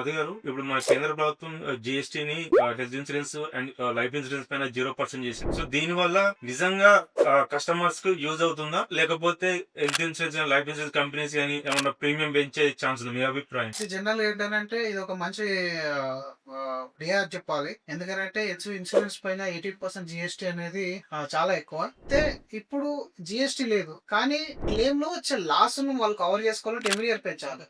మధు గారు ఇప్పుడు మన కేంద్ర ప్రభుత్వం జిఎస్టీ ని health insurance and life insurance పైన జీరో పర్సెంట్ చేసింది. సో దీని వల్ల నిజంగా కస్టమర్స్కు యూజ్ అవుతుందా? లేకపోతే health insurance life insurance companies కానీ ఏమన్నా ప్రీమియం పెంచే ఛాన్స్ ఉంది? మీ అభిప్రాయం? జనరల్ ఏంటంటే ఇది ఒక మంచి రియాజ్ చెప్పాలి. ఎందుకంటే ఇన్సూరెన్స్ పైన ఎయిటీ పర్సెంట్ జిఎస్టీ అనేది చాలా ఎక్కువ. అయితే ఇప్పుడు జిఎస్టీ లేదు. కానీ క్లెయిమ్లో వచ్చే లాస్ను వాళ్ళు కవర్ చేసుకోవాలంటే ఎవ్రీ ఇయర్ పెంచాలి.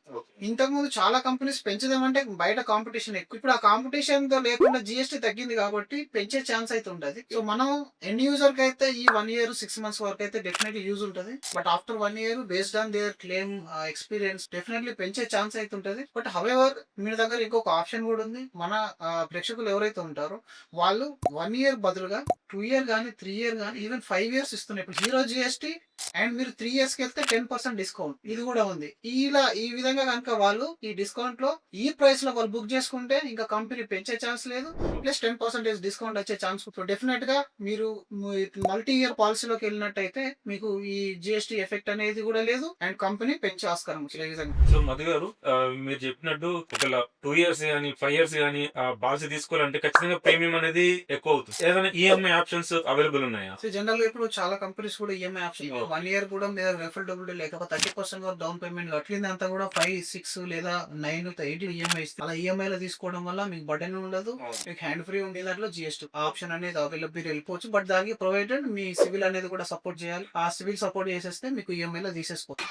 ఇంతకు ముందు చాలా కంపెనీస్ పెంచుదామంటే బయట కాంపిటీషన్ ఎక్కువ. ఇప్పుడు ఆ కాంపిటీషన్తో లేకుండా జిఎస్టీ తగ్గింది కాబట్టి పెంచే ఛాన్స్ అయితే ఉంటది సో మనం ఎండ్ యూజర్కి అయితే ఈ వన్ ఇయర్ సిక్స్ మంత్స్ వరకు అయితే డెఫినెట్లీ యూజ్ ఉంటుంది. But after one year based on their claim experience definitely పెంచే ఛాన్స్ అయితే ఉంటుంది. బట్ హవెవర్ మీ దగ్గర ఇంకొక ఆప్షన్ కూడా ఉంది. మన uh, ప్రేక్షకులు ఎవరైతే ఉంటారో వాళ్ళు వన్ ఇయర్ బదులుగా టూ ఇయర్ కానీ త్రీ ఇయర్ కానీ ఈవెన్ ఫైవ్ ఇయర్స్ ఇస్తున్నాయి ఇప్పుడు జీరో జిఎస్టీ అండ్ మీరు త్రీ ఇయర్స్కి వెళ్తే టెన్ పర్సెంట్ డిస్కౌంట్ ఇది కూడా ఉంది. ఇలా ఈ విధంగా కనుక వాళ్ళు ఈ డిస్కౌంట్లో ఈ ప్రైస్లో వాళ్ళు బుక్ చేసుకుంటే ఇంకా కంపెనీ పెంచే ఛాన్స్ లేదు. ప్లస్ టెన్ పర్సెంట్ డిస్కౌంట్ వచ్చే ఛాన్స్ సో డెఫినెట్గా మీరు మల్టీ ఇయర్ పాలసీలోకి వెళ్ళినట్టయితే మీకు ఈ జిఎస్టీ ఎఫెక్ట్ అనేది కూడా లేదు అండ్ కంపెనీ పెంచే ఆస్కారం సో మధు గారు మీరు చెప్పినట్టు ఒకవేళ టూ ఇయర్స్ కానీ ఫైవ్ ఇయర్స్ కానీ పాలసీ తీసుకోవాలంటే ఖచ్చితంగా ప్రీమియం అనేది ఎక్కువ అవుతుంది. ఏదైనా E ఈఎంఐ ఆప్షన్స్ అవైలబుల్ ఉన్నాయా? సో జనరల్గా ఇప్పుడు చాలా కంపెనీస్ కూడా E EMI option one year కూడా మీద రెఫరబిలిటీ లేకపోతే థర్టీ పర్సెంట్ వరకు డౌన్ పేమెంట్ అట్లింది అంతా కూడా ఫైవ్ సిక్స్ లేదా నైన్ ఎయిట్ ఈఎంఐ అలా ఈఎంఐ లో తీసుకోవడం వల్ల మీకు బటన్ ఉండదు. మీకు హ్యాండ్ ఫ్రీ ఉండే దాంట్లో జిఎస్టీ ఆప్షన్ అనేది అవైలబుల్ వెళ్ళిపోవచ్చు. బట్ దానికి ప్రొవైడెడ్ మీ సివిల్ అనేది కూడా సపోర్ట్ చేయాలి. ఆ సివిల్ సపోర్ట్ చేసేస్తే మీకు ఈఎంఐ లో తీసేసుకోవచ్చు.